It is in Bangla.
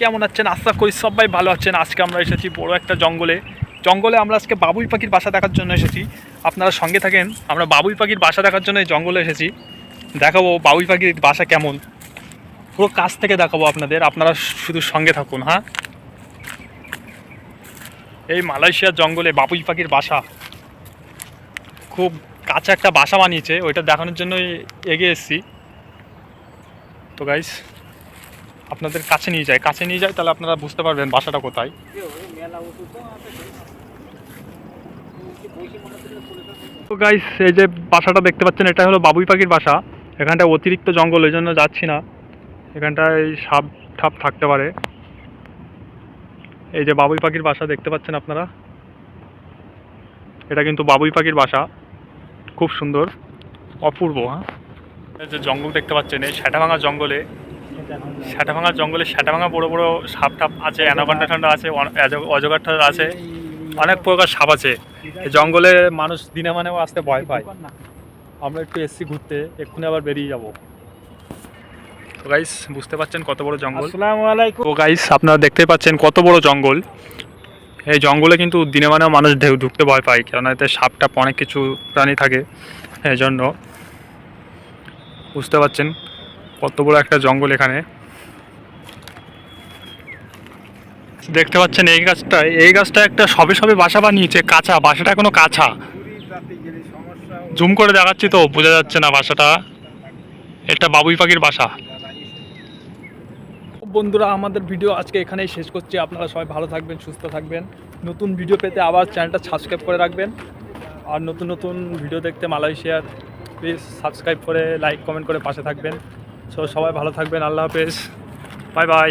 কেমন আছেন? আশা করি সবাই ভালো আছেন। আজকে আমরা এসেছি বড় একটা জঙ্গলে। জঙ্গলে আমরা আজকে বাবুই পাখির বাসা দেখার জন্য এসেছি। আপনারা সঙ্গে থাকেন। আমরা বাবুই পাখির বাসা দেখার জন্য জঙ্গলে এসেছি। দেখাবো বাবুই পাখির বাসা কেমন। পুরো কাছ থেকে দেখাবো আপনাদের। আপনারা শুধু সঙ্গে থাকুন হ্যাঁ? এই মালয়েশিয়ার জঙ্গলে বাবুই পাখির বাসা। খুব কাছে একটা বাসা বানিয়েছে। ওইটা দেখানোর জন্য এগিয়ে এসেছি। তো গাইস আপনাদের কাছে নিয়ে যায়। কাছে নিয়ে যায়, তাহলে আপনারা বুঝতে পারবেন বাসাটা কোথায়। তো গাইস এই যে বাসাটা দেখতে পাচ্ছেন এটা হলো বাবুই পাখির বাসা। এখানটা অতিরিক্ত জঙ্গল ওই জন্য যাচ্ছি না। এখানটায় সাপ ঠাপ থাকতে পারে। এই যে বাবুই পাখির বাসা দেখতে পাচ্ছেন আপনারা? এটা কিন্তু বাবুই পাখির বাসা। খুব সুন্দর। অপূর্ব হ্যাঁ? এই যে জঙ্গল দেখতে পাচ্ছেন, এই শ্যাটাভাঙা জঙ্গলে শ্যাটাভাঙা জঙ্গলে শ্যাটাভাঙা বড় বড় সাপ টাপ আছে অ্যানাকন্ডা ঠান্ডা আছে অন- অজ- ঠান্ডা আছে অনেক প্রকার সাপ আছে। জঙ্গলে মানুষ দিনে মানেও আসতে ভয় পায়। আমরা একটু এসছি ঘুরতে এক্ষুনি আবার বেরিয়ে যাব। তো গাইস বুঝতে পারছেন কত বড় জঙ্গল? তো গাইস আপনারা দেখতে পাচ্ছেন কত বড় জঙ্গল। এই জঙ্গলে কিন্তু দিনে মানেও মানুষ ঢেউ ঢুকতে ভয় পায় কেননা এতে সাপ টাপ অনেক কিছু প্রাণী থাকে। এই জন্য বুঝতে পারছেন। কত বড় একটা জঙ্গল এখানে। দেখতে পাচ্ছেন এই গাছটা এই গাছটা একটা সবে সবে বাসা বানিয়েছে, কাঁচা, বাসাটা এখনও কাঁচা। জুম করে দেখাচ্ছি তো, বোঝা যাচ্ছে না বাসাটা। এটা বাবুই পাখির বাসা। বন্ধুরা, আমাদের ভিডিও আজকে এখানেই শেষ করছি। আপনারা সবাই ভালো থাকবেন, সুস্থ থাকবেন। নতুন ভিডিও পেতে আবার চ্যানেলটা সাবস্ক্রাইব করে রাখবেন। আর নতুন নতুন ভিডিও দেখতে মালয়েশিয়ার প্লিজ সাবস্ক্রাইব করে লাইক কমেন্ট করে পাশে থাকবেন। সো সবাই ভালো থাকবেন আল্লাহ হাফেজ। Bye bye.